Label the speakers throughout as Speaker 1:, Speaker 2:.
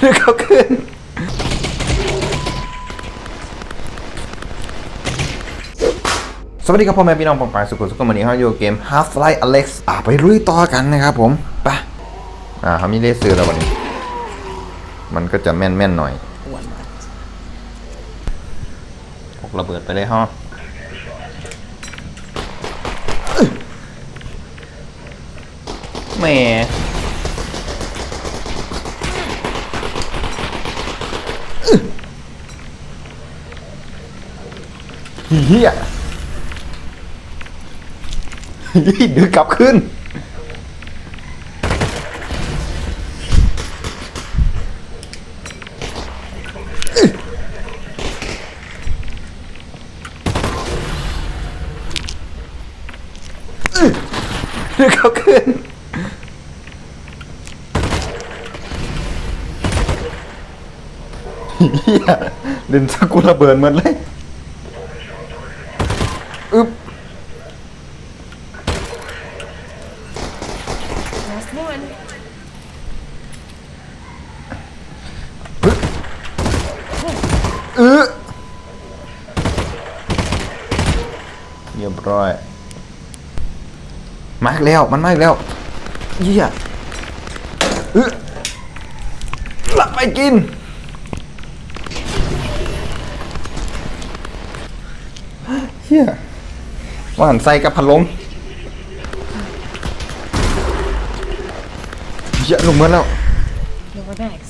Speaker 1: เดี๋ยวเขาขึ้น สวัสดีครับพ่อแม่พี่น้องปองปายสุขุมสุขวันนี้เราอยู่เกม Half-Life Alex อะไปลุยต่อกันนะครับผมไปอ่าเขามีเลเซอร์แล้ววันนี้ มันก็จะแม่นๆหน่อยพกระเบิดไปเลยฮะแหม่ เฮียดึงกลับขึ้น ดึงกลับขึ้นเฮียเล่นสกุลระเบิดหมันเลย อึ๊บ
Speaker 2: Last one.
Speaker 1: เออเรียบร้อย มาอีก แล้วมันมาอีกแล้วเยี่ยเออหลับไปกินเฮียว่าหันใส่กับพันลมเหี้ยอะลงเมื่อแล้ว
Speaker 2: Lower bags.
Speaker 1: เ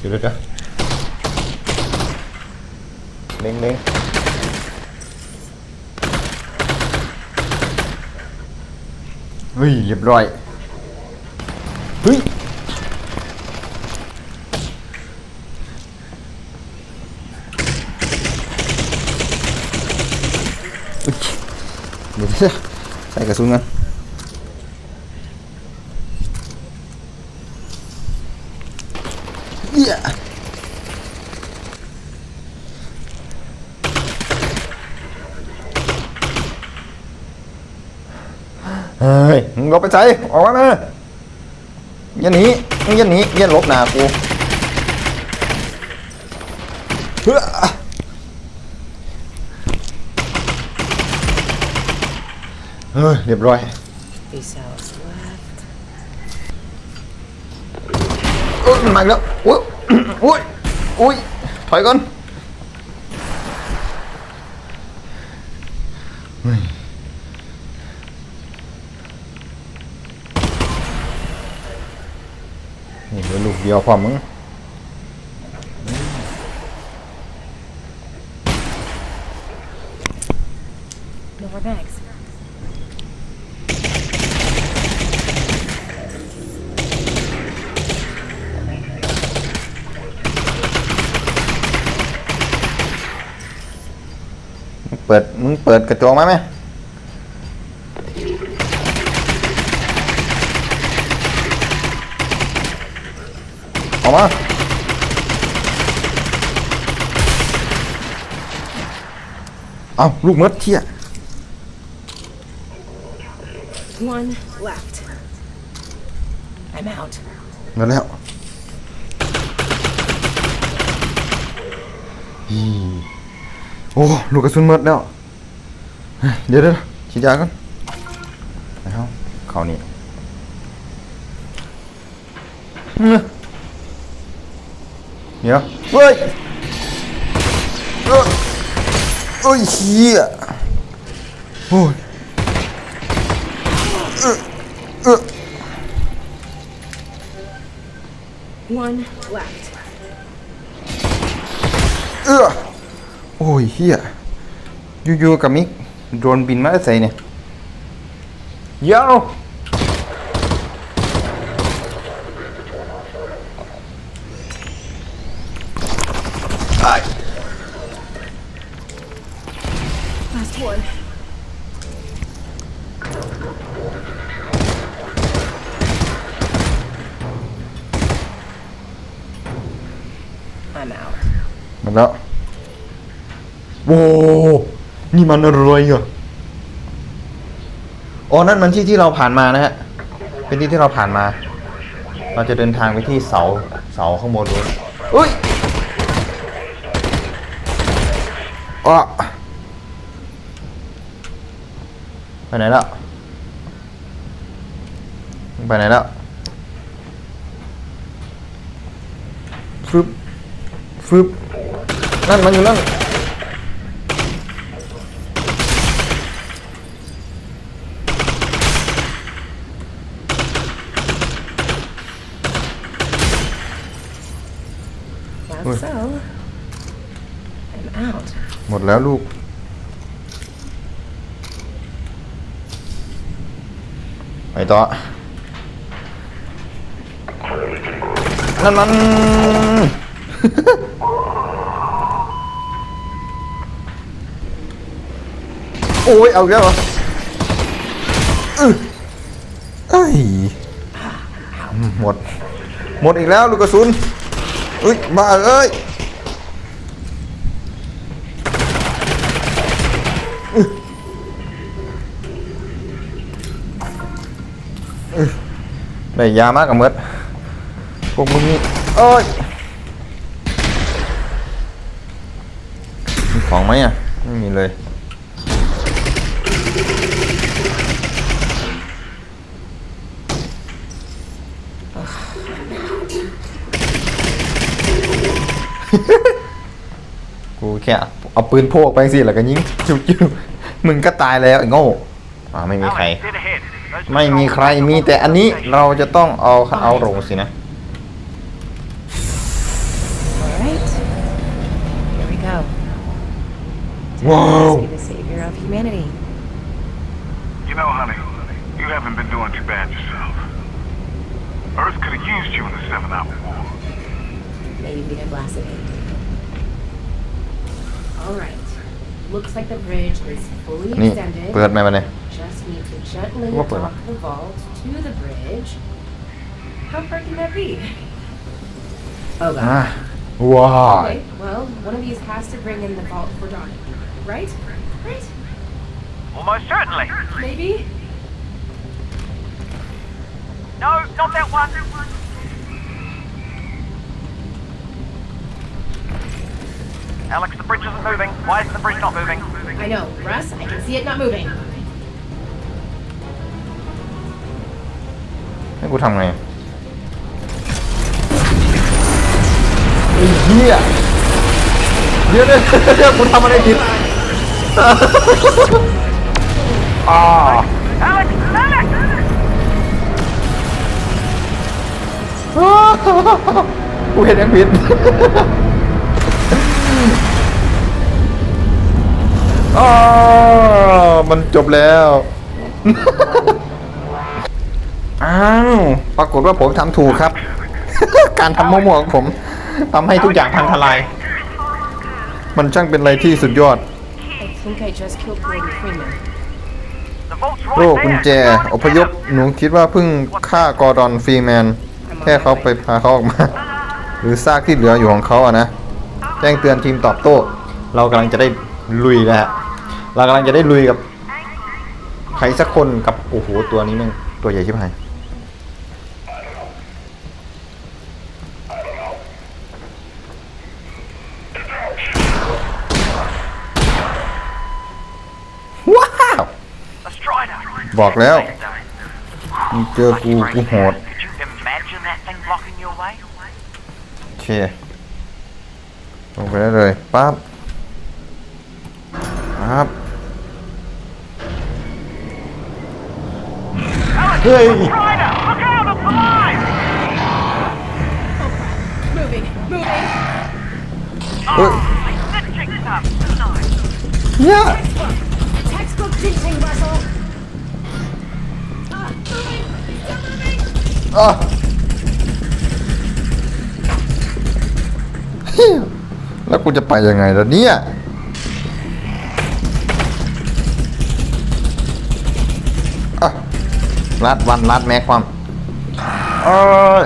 Speaker 1: ดี๋ยวเดี๋ยวเดี๋ยวเล็งเล็งเฮ้ยเรียบร้อยเฮ้ยอุ๊ยเดี๋ยวเดี๋ยวใส่กระสุนกันเหี้ย เฮ้ยมึงหลบไป ใส่ออกมาเลยอย่าหนีมึงอย่าหนีอย่าหลบหนากูเฮ้ยเฮ้ยเรียบร้อยโอ้ยมันมาแล้วโอ้ยโอ้ยโอ้ยถอยก่อน เฮ้ยนี่เหลือลูกเดียวพอมึง
Speaker 2: Lower bags.
Speaker 1: มึงเปิด มึงเปิดกระจกมาไหม ออกมาเอาลูกมดเที่ย
Speaker 2: One left. I'm out.
Speaker 1: เงินแล้วอีโอ้ลูกกระสุนหมดแล้วเฮ้ยเดี๋ยวเดี๋ยวฉีดยาก่อนไปเข้าเข้านี่อื้อเดี๋ยวเฮ้ยเอ้ยโอ้ยเฮียโอ้ยเออเออ
Speaker 2: One left.
Speaker 1: เออโอ้ยเฮียอยู่ๆกับมิกโดรนบินมาใส่เนี่ยยาวไอ้
Speaker 2: Last one. I'm out.
Speaker 1: หมดแล้ว โว้นี่มันอะไรอะอ๋อนั่นมันที่ที่เราผ่านมานะฮะ เป็นที่ที่เราผ่านมา เราจะเดินทางไปที่เสา เสาข้างบนนู้นอุ้ยอ้อไปไหนแล้ว ไปไหนแล้วฟึบฟึบนั่นมันอยู่นั่น
Speaker 2: That's
Speaker 1: Ui.
Speaker 2: so. I'm out.
Speaker 1: หม ดแล้วลูก ไปต่อ นั่นมันโอ้ย เอาอีกแล้วเหรออื้อเอ้ยหมด หมดอีกแล้วลูกกระสุนอุ้ยบ้าเอ้ย ได้ยามากกับเมดพวกมึงนี่เอ้ยมีของไหมอะไม่มีเลยกูแค่เอาปืนโพกไปสิแล้วก็ยิงจุ๊บๆมึงก็ตายแล้วไอ้โง่อ่าไม่มีใคร ไม่มี
Speaker 3: patrols
Speaker 1: ใครมีแต่อันนี้เราจะต้องเอาเอาลงสินะ
Speaker 2: All right. Here we go.
Speaker 1: Whoa.
Speaker 2: Be the savior of humanity.
Speaker 4: You know, honey, you haven't been doing too bad yourself. Earth could have used you in the Seven Hour War.
Speaker 2: Maybe we can blast it. All right. Looks like the bridge is fully
Speaker 1: นี่
Speaker 2: extended.
Speaker 1: เปิดไหมมันเนี่ย
Speaker 2: Just need to gently
Speaker 1: Walk
Speaker 2: dock the vault to the bridge. How far can that be? Oh god.
Speaker 1: Ah, why?
Speaker 2: Okay, well, one of these has to bring in the vault for docking. Right? Right?
Speaker 3: Almost certainly.
Speaker 2: Maybe?
Speaker 3: No, not that one. Alex, the bridge isn't moving. Why is the bridge not moving?
Speaker 2: I know, Russ, I can see it not moving.
Speaker 1: ให้กูทำไงไอ้เหี้ยเดี๋ยวเดี๋ยวเดี๋ยวกูทำอะไรผิดอ่า
Speaker 3: Alex! Alex!
Speaker 1: กูเห็นยังผิดอ๋อมันจบแล้ว อ้าวปรากฏว่าผมทำถูกครับ การทำมั่วๆของผมทำให้ทุกอย่างพังทลาย มันช่างเป็นอะไรที่สุดยอด โรคกุญแจอพยพหนูคิดว่าเพิ่งฆ่ากอร์ดอนฟรีแมน แค่เขาไปพาเขาออกมา หรือซากที่เหลืออยู่ของเขาอะนะ แจ้งเตือนทีมตอบโต้ เรากำลังจะได้ลุยแล้วฮะเรากำลังจะได้ลุยกับ ใครสักคนกับ โอ้โห ตัวนี้แม่งตัวใหญ่ชิบหาย ว้าว
Speaker 3: A strider.
Speaker 1: บอกแล้วมึงเจอกูกูโหด
Speaker 3: Could you imagine that thing blocking your way?
Speaker 1: โอเคลงไปได้เลยปั๊บปั๊บ
Speaker 3: Alex,
Speaker 1: Hey.
Speaker 3: a strider! Look out! It's alive!
Speaker 2: Moving, moving!
Speaker 1: เฮ้ย
Speaker 3: Stitching stuff. Nice.
Speaker 1: เนี่ย อะเฮ้ยแล้วกูจะไปยังไงล่ะเนี่ยรัดวันลัดแม็กความเอ้ย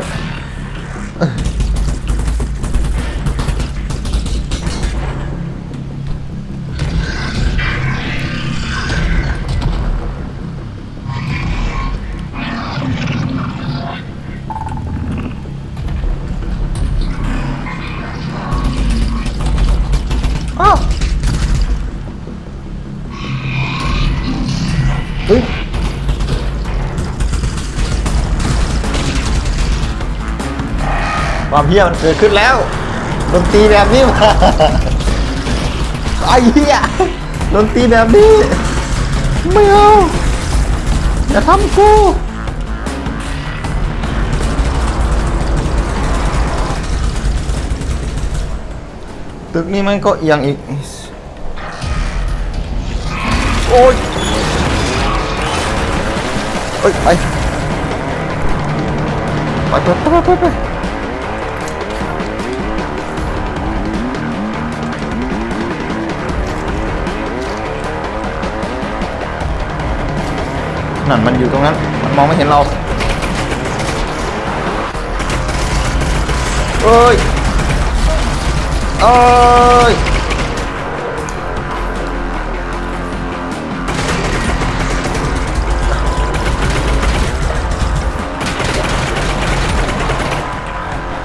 Speaker 1: ความเฮี้ยมันเกิดขึ้นแล้วดนตรีแบบนี้มาไอ้เหี้ยดนตรีแบบนี้ไม่เอาอย่าทำกูตึกนี้มันก็เอียงอีก โอ้ยเอ้ยไปไปไปไปไป นั่นมันอยู่ตรงนั้น มันมองไม่เห็นเราเอ้ยเอ้ย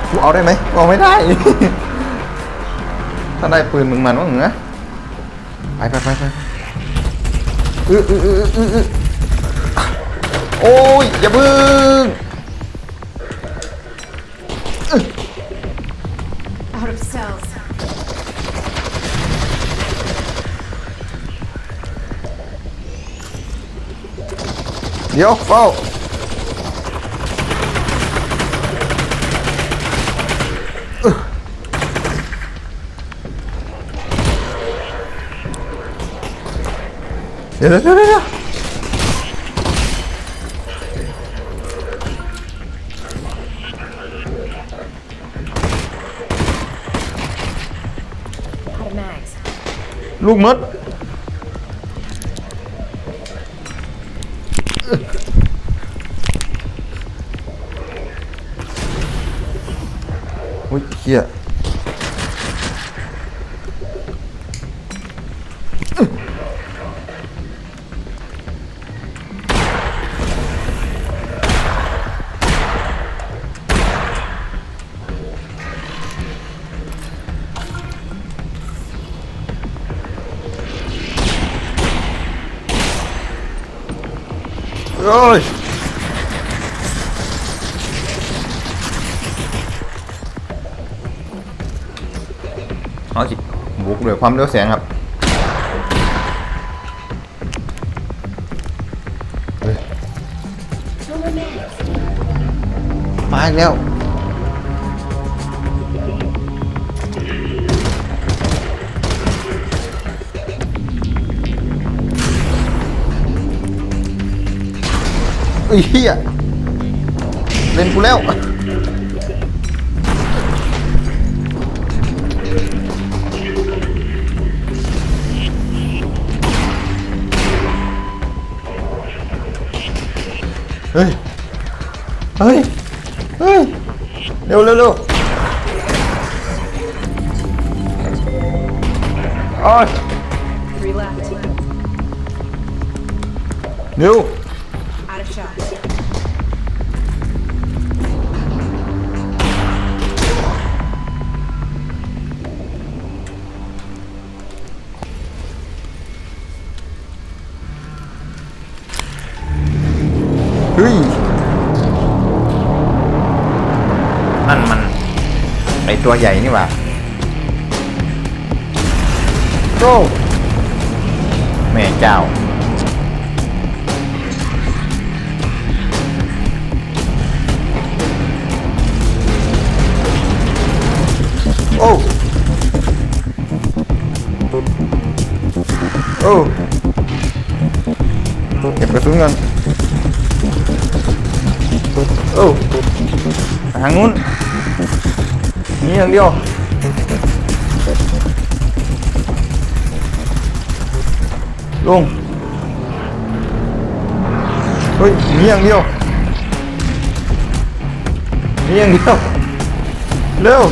Speaker 1: กูเอาได้ไหมกูเอาไม่ได้ ถ้าได้ปืนมึงมันว่าเหงือไปไปไปไปอืออืออืออืออือ โอ้ยอย่าพึ่ง
Speaker 2: Out of cells.
Speaker 1: เดี๋ยวเฝ้าอึเดี๋ยวเดี๋ยวเดี๋ยว ลูกมดอุ้ยเฮีย เอาสิบุกด้วยความเร็วแสงครับมาอีกแล้วอ้เหี้ยเล่นกูแล้ว เฮ้ย เฮ้ย เฮ้ย เร็วเร็วเร็วโอ้ย
Speaker 2: Three left.
Speaker 1: เร็ว ตัวใหญ่นี่หว่าโก้แม่เจ้าโอ้โอ้เก็บกระสุนกันโอ้ทางนู้น นี่อย่างเดียวลงเฮ้ยนี่อย่างเดียวนี่อย่างเดียวเร็ว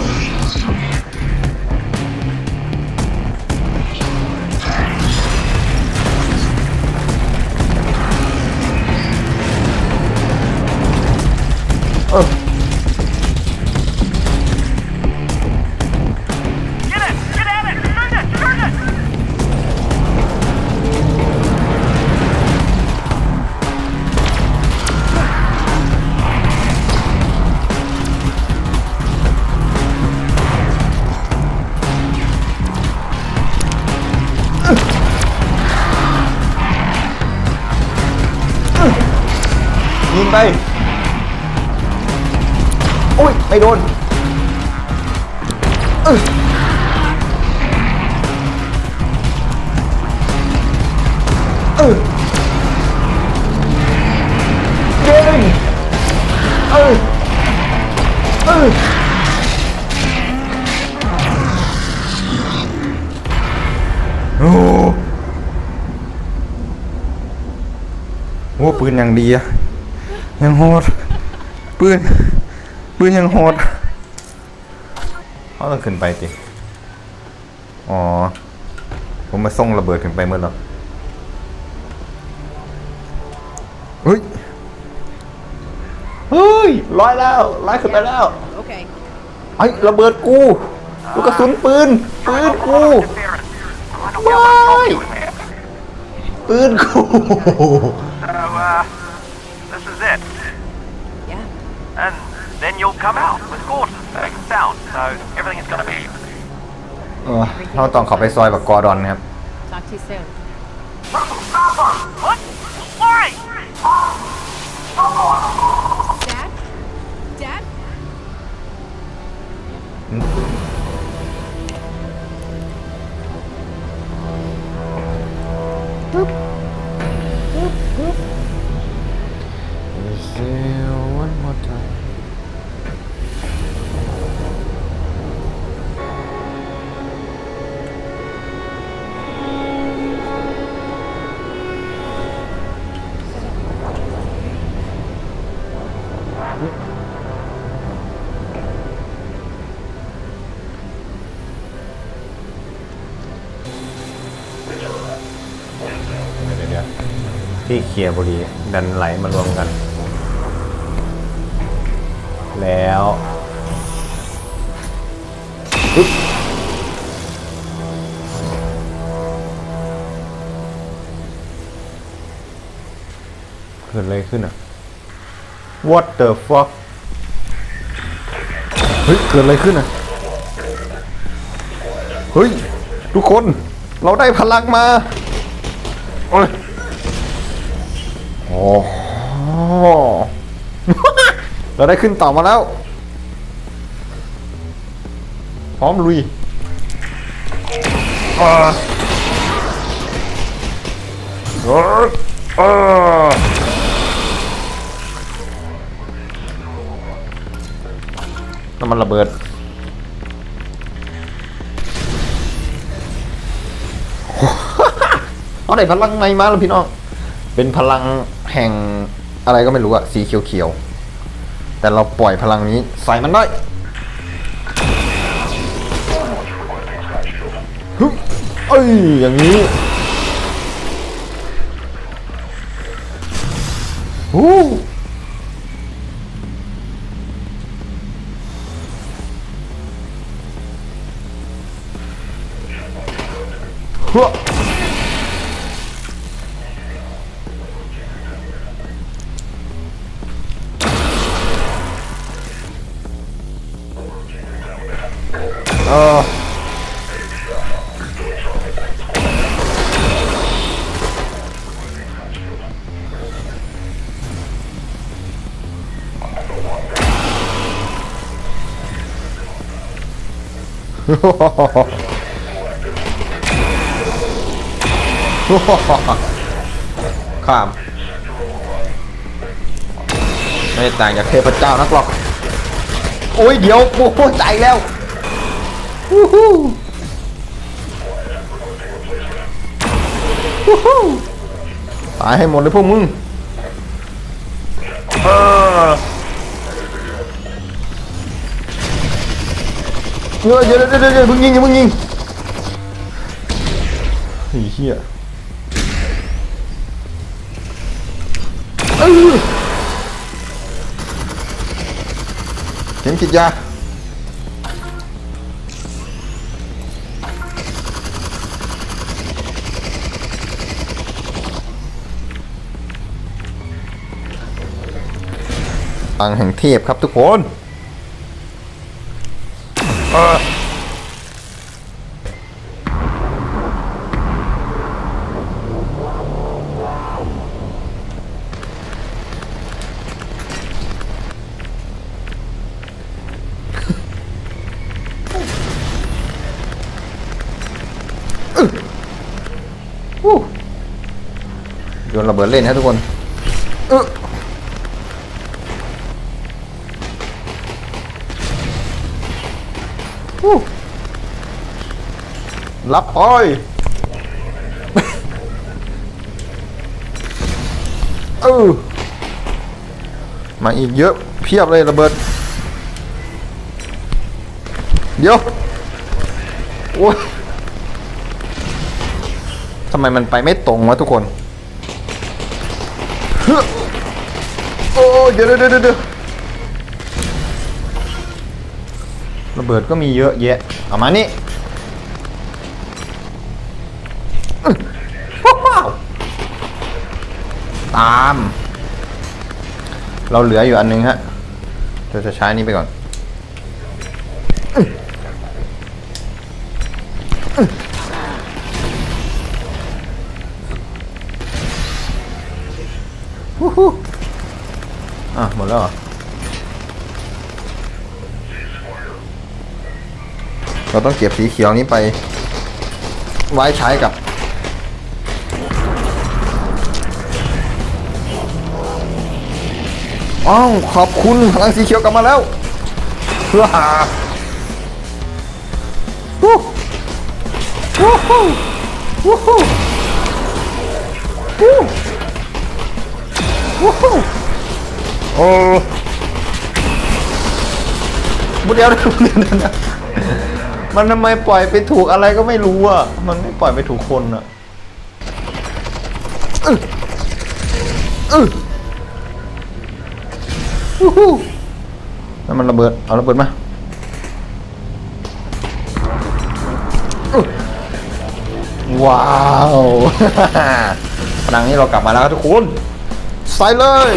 Speaker 1: โดนเออเออเด้งเออเออโอ้โหโอ้ปืนอย่างดีอะยังโหดปืน ปืนยังโหดเขาต้องขึ้นไปติอ๋อ ผมมาส่งระเบิดขึ้นไปเมื่อแล้วเฮ้ย เฮ้ยร้อยแล้วร้อยขึ้นไปแล้ว
Speaker 2: Okay.
Speaker 1: ไอ้ระเบิดกูลูกกระสุนปืน ปืนกู
Speaker 3: Interference. I wonder what else is in there.
Speaker 1: ปืนกู
Speaker 3: come out with Gordon safe and sound, so everything is gonna be...
Speaker 1: เออเราต้องเขับไปซอยแบบกอร์ดอนนะครับ
Speaker 2: Talk to you soon.
Speaker 3: What? Why?
Speaker 1: ลียร์บุหรีดันไหลมารวมกัน แล้วปึ๊บเกิดอะไรขึ้นอะ What the fuck เฮ้ย เกิดอะไรขึ้นอะ เฮ้ย ทุกคนเราได้พลังมา โอ้ย เราได้ขึ้นต่อมาแล้ว พร้อมลุยอ่าออเออน้ำมันระเบิด เอาได้พลังไงมาล้วพี่น้อง เป็นพลัง แห่งอะไรก็ไม่รู้อะสีเขียวๆ แต่เราปล่อยพลังนี้ใส่มันได้ฮึเอ้ย อย่างนี้ฮู้ฮึ บเออข้าม ไม่ต่างจากเทพเจ้านักหรอก โอ้ย เดี๋ยว โอ้ใจแล้ว วู้ฮู้วู้ฮู้ตายให้หมดเลยพวกมึงเออเดี๋ยวเดี๋ยวเดี๋ยวเดี๋ยวเพิ่งยิงอย่าเพิ่งยิงไอ้เหี้ยเออเข็มฉีดยา พลังแห่งเทพครับทุกคนโยนระเบิดเล่นฮะทุกคน รับไปเออมาอีกเยอะ เพียบเลยระเบิด เดี๋ยวโอ้ยทำไมมันไปไม่ตรงวะทุกคนโอ้ยเดี๋ยวเดี๋ยวเดี๋ยวเดี๋ยวระเบิดก็มีเยอะแยะเอามานี่ ตาม เราเหลืออยู่อันนึงฮะเราจะใช้นนี้ไปก่อน ฮู้ฮู้อะ หมดแล้วเหรอเราต้องเก็บสีเขียวนี้ไป ไว้ใช้กับ อ้าวขอบคุณพลังสีเขียวกลับมาแล้วเพื่อหาวู้วู้ฮู้วู้ฮู้วู้วู้ฮู้โอ้บุเดียวเดียวเลยวเดี๋ยวมันทำไมปล่อยไปถูกอะไรก็ไม่รู้อะ มันไม่ปล่อยไปถูกคนอะอื้ออื้อ นั่นมันระเบิด เอาระเบิดมาว้าวพลังนี้เรากลับมาแล้วทุกคนใส่เลย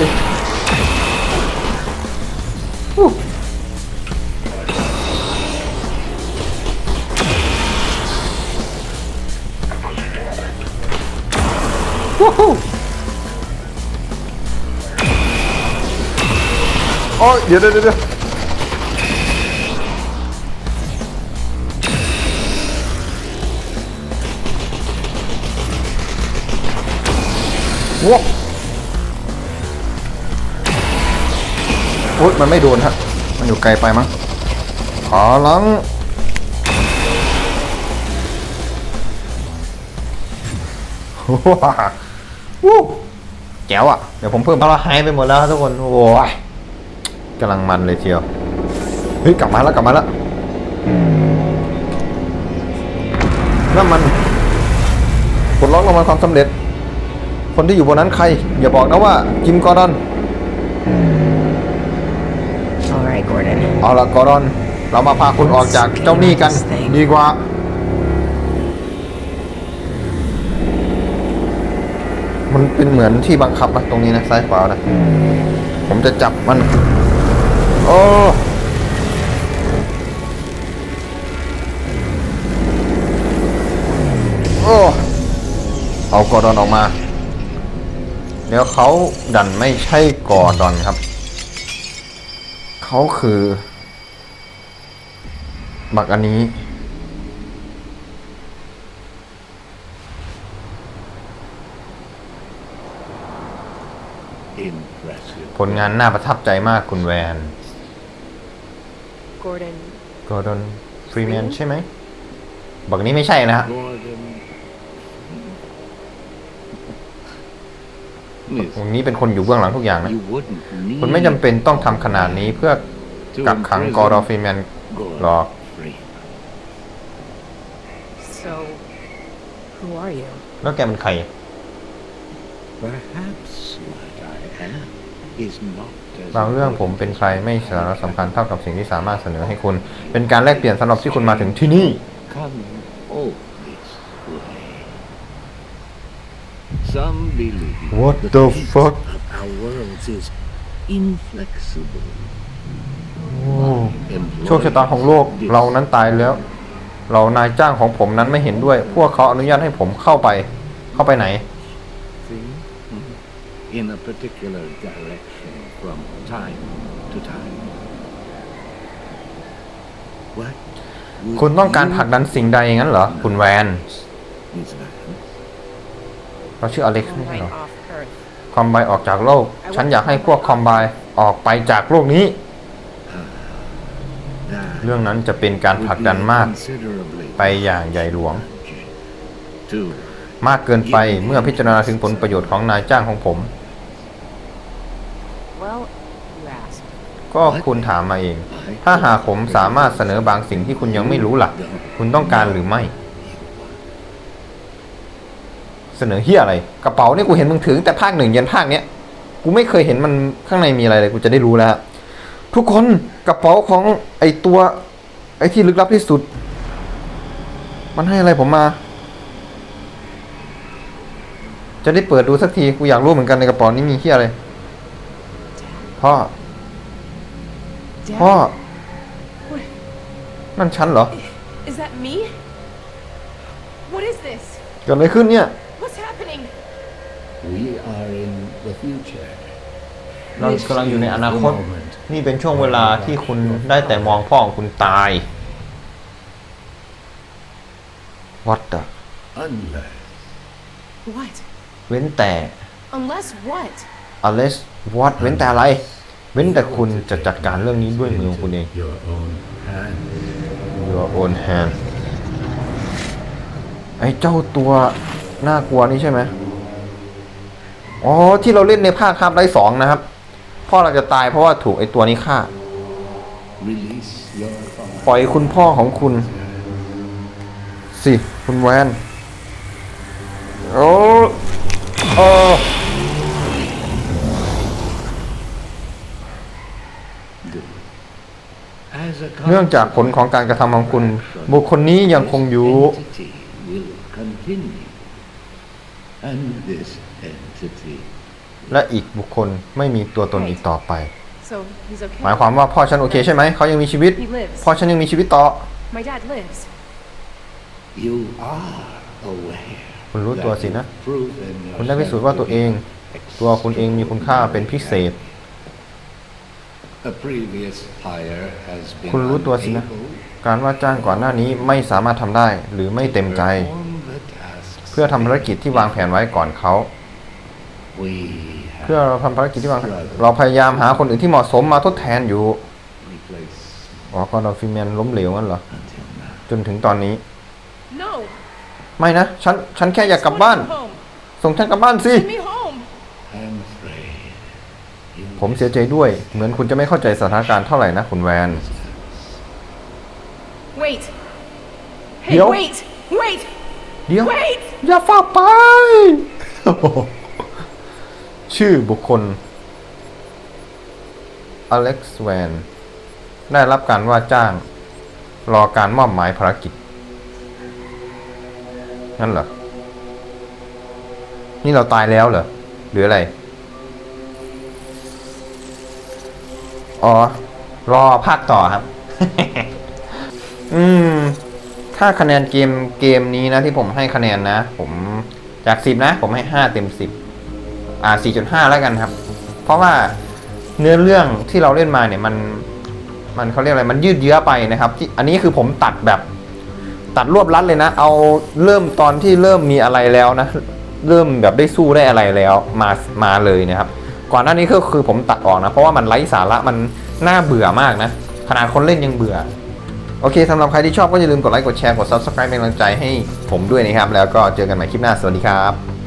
Speaker 1: โอ้ยเดี๋ยวเดี๋ยวเดี๋ยวว้าวโอ้ยมันไม่โดนฮะ มันอยู่ไกลไปมั้งขอลังว้าวแจ๋วอะ เดี๋ยวผมเพิ่มพลังให้ไปหมดแล้วทุกคน โอ้ย กำลังมันเลยเชียว เฮ้ย กลับมาแล้วกลับมาแล้วนั่นมันปลดล็อกรางวัลความสำเร็จ คนที่อยู่บนนั้นใคร อย่าบอกนะว่าจิมกอร์ดอน
Speaker 2: All right, Gordon.
Speaker 1: เอาละกอร์ดอน เรามาพาคุณออกจากเจ้าหนี้กัน ดีกว่า มันเป็นเหมือนที่บังคับนะตรงนี้นะซ้ายขวานะ ผมจะจับมัน โอ้โอ้เอากอร์ดอนออกมาเดี๋ยวเขาดันไม่ใช่กอร์ดอนครับ เขาคือบักอันนี้
Speaker 5: Impressive.
Speaker 1: ผลงานน่าประทับใจมากคุณแวน
Speaker 2: Gordon.
Speaker 1: กอร์ดอนฟรีแมนใช่ไหมบักนี้ไม่ใช่นะฮะ
Speaker 5: Gordon. Miss,
Speaker 1: บักนี้เป็นคนอยู่เบื้องหลังทุกอย่างนะ
Speaker 5: you wouldn't need
Speaker 1: คุณไม่จำเป็นต้องทำขนาดนี้เพื่อกักขังกอร์ดอนฟรีแมน
Speaker 5: Gordon
Speaker 1: หรอก
Speaker 5: Freeman.
Speaker 2: So, who are you?
Speaker 1: แล้วแกเป็นใคร
Speaker 5: Perhaps what I am is not as
Speaker 1: บางเรื่องผมเป็นใครไม่สาระสำคัญเท่ากับสิ่งที่สามารถเสนอให้คุณ เป็นการแลกเปลี่ยนสำหรับที่คุณมาถึงที่นี่
Speaker 5: come all this way. Some believe
Speaker 1: What
Speaker 5: the
Speaker 1: the
Speaker 5: fate
Speaker 1: fuck?
Speaker 5: of our worlds is inflexible.
Speaker 1: โอ้โชคชะตาของโลกเรานั้นตายแล้วเรานายจ้างของผมนั้นไม่เห็นด้วย พวกเขาอนุญาตให้ผมเข้าไป เข้าไปไหน
Speaker 5: See? In a particular direction from time to time. What? would
Speaker 1: คุณต้องการ
Speaker 5: you
Speaker 1: ผลักดันสิ่งใดอย่างนั้นเหรอ คุณแวน
Speaker 5: Miss Van?
Speaker 1: เราชื่ออเล็กซ์
Speaker 2: All
Speaker 1: ไม่ใช่
Speaker 2: right,
Speaker 1: เหรอ
Speaker 2: off
Speaker 1: คอมไบออกจากโลก ฉันอยากให้พวกคอมไบออกไปจากโลกนี้
Speaker 5: That
Speaker 1: เรื่องนั้นจะเป็นการผลัก
Speaker 5: would
Speaker 1: ดัน
Speaker 5: be
Speaker 1: มาก
Speaker 5: considerably
Speaker 1: ไปอย่างใหญ่หลวง
Speaker 5: to
Speaker 1: มากเกินไปเมื่อพิจารณาถึงผลประโยชน์ของนายจ้างของผม
Speaker 2: Well, you asked.
Speaker 1: ก็คุณถามมาเอง ถ้าหากผมสามารถเสนอบางสิ่งที่คุณยังไม่รู้ล่ะคุณต้องการหรือไม่ เสนอเฮียอะไร กระเป๋าเนี่ยกูเห็นมึงถือตั้งแต่ภาคหนึ่งยันภาคเนี้ย กูไม่เคยเห็นมันข้างในมีอะไรเลย กูจะได้รู้แล้ว ทุกคนกระเป๋าของไอตัว ไอที่ลึกลับที่สุด มันให้อะไรผมมา จะได้เปิดดูสักที กูอยากรู้เหมือนกันในกระเป๋านี้มีเฮียอะไร พ่อ
Speaker 2: Dad?
Speaker 1: พ่อ นั่นฉันเหรอ
Speaker 2: Is that me? What is this?
Speaker 1: เกิดอะไรขึ้นเนี่ย
Speaker 2: What's happening?
Speaker 5: we are in the future
Speaker 1: เรากำลังอยู่ในอนาคต นี่เป็นช่วงเวลาที่คุณได้แต่มองพ่อของคุณตาย What the
Speaker 5: unless
Speaker 2: What?
Speaker 1: เว้นแต่
Speaker 2: Unless what?
Speaker 1: unless what เว้นแต่อะไร เว้นแต่คุณจะจัดการเรื่องนี้ด้วยมือของคุณเอง
Speaker 5: your own hand
Speaker 1: your own hand ไอ้เจ้าตัวน่ากลัวนี่ใช่ไหมอ๋อที่เราเล่นในภาคครับได้สองนะครับพ่อเราจะตายเพราะว่าถูกไอ้ตัวนี้ฆ่า
Speaker 5: release your father
Speaker 1: ปล่อยคุณพ่อของคุณ สิ คุณแวนโอ้โอ้
Speaker 5: as a
Speaker 1: เนื่องจากผลของการกระทำของคุณ บุคคลนี้ยังคงอยู่
Speaker 5: entity will continue and this entity
Speaker 1: และอีกบุคคลไม่มีตัวตนอีกต่อไป
Speaker 2: So he's okay.
Speaker 1: หมายความว่าพ่อฉันโอเคใช่ไหม เขายังมีชีวิต
Speaker 2: He lives.
Speaker 1: พ่อฉันยังมีชีวิตต่อ
Speaker 2: My dad lives.
Speaker 5: you are aware
Speaker 1: คุณรู้ตัวสินะ
Speaker 5: that proven
Speaker 1: คุณได้พิสูจน์ว่าตัวเอง ตัวคุณเองมีคุณค่าเป็นพิเศษ คุณรู้ตัวสินะ
Speaker 5: unable
Speaker 1: การว่าจ้างก่อนหน้านี้ไม่สามารถทำได้หรือไม่เต็มใจ
Speaker 5: perform the tasks
Speaker 1: เพื่อทำภารกิจที่วางแผนไว้ก่อนเขา
Speaker 5: we
Speaker 1: เพื่อ
Speaker 5: have
Speaker 1: เราทำภารกิจที่วางแผนเราพยายามหาคนอื่นที่เหมาะสมมาทดแทนอยู่
Speaker 5: replaced
Speaker 1: อ๋อก็เราฟิแมนล้มเหลวงั้นเหรอ
Speaker 5: until now.
Speaker 1: จนถึงตอนนี้
Speaker 2: No.
Speaker 1: ไม่นะ ฉัน ฉันแค่อยากกลับ
Speaker 2: Just
Speaker 1: บ้าน
Speaker 2: want to go home.
Speaker 1: ส่งฉันกลับบ้านสิ
Speaker 2: Send me home.
Speaker 5: I'm afraid you
Speaker 1: ผมเสียใจด้วย เหมือนคุณจะไม่เข้าใจสถานการณ์เท่าไหร่นะคุณแวน
Speaker 2: Wait. Hey,
Speaker 1: Yo.
Speaker 2: wait. Wait.
Speaker 1: เดี๋ยว
Speaker 2: Wait.
Speaker 1: อย่าฝากไป ชื่อบุคคล อเล็กซ์แวน ได้รับการว่าจ้าง รอการมอบหมายภารกิจ นั่นเหรอ นี่เราตายแล้วเหรอ หรืออะไร อ๋อ รอภาคต่อครับ อืม ถ้าคะแนนเกมเกมนี้นะที่ผมให้คะแนนนะ ผมจากสิบนะ ผมให้ห้าเต็มสิบอ่าสี่จุดห้าแล้วกันครับ เพราะว่าเนื้อเรื่องที่เราเล่นมาเนี่ยมัน มันเขาเรียกอะไรมันยืดเยื้อไปนะครับ ที่อันนี้คือผมตัดแบบตัดรวบลัดเลยนะ เอาเริ่มตอนที่เริ่มมีอะไรแล้วนะ เริ่มแบบได้สู้ได้อะไรแล้วมามาเลยนะครับ ก่อนหน้านี้ก็คือผมตัดออกนะ เพราะว่ามันไร้สาระมันน่าเบื่อมากนะ ขนาดคนเล่นยังเบื่อ โอเคสำหรับใครที่ชอบก็อย่าลืมกดไลค์กดแชร์กด subscribe เป็นกำลังใจให้ผมด้วยนะครับ แล้วก็เจอกันใหม่คลิปหน้าสวัสดีครับ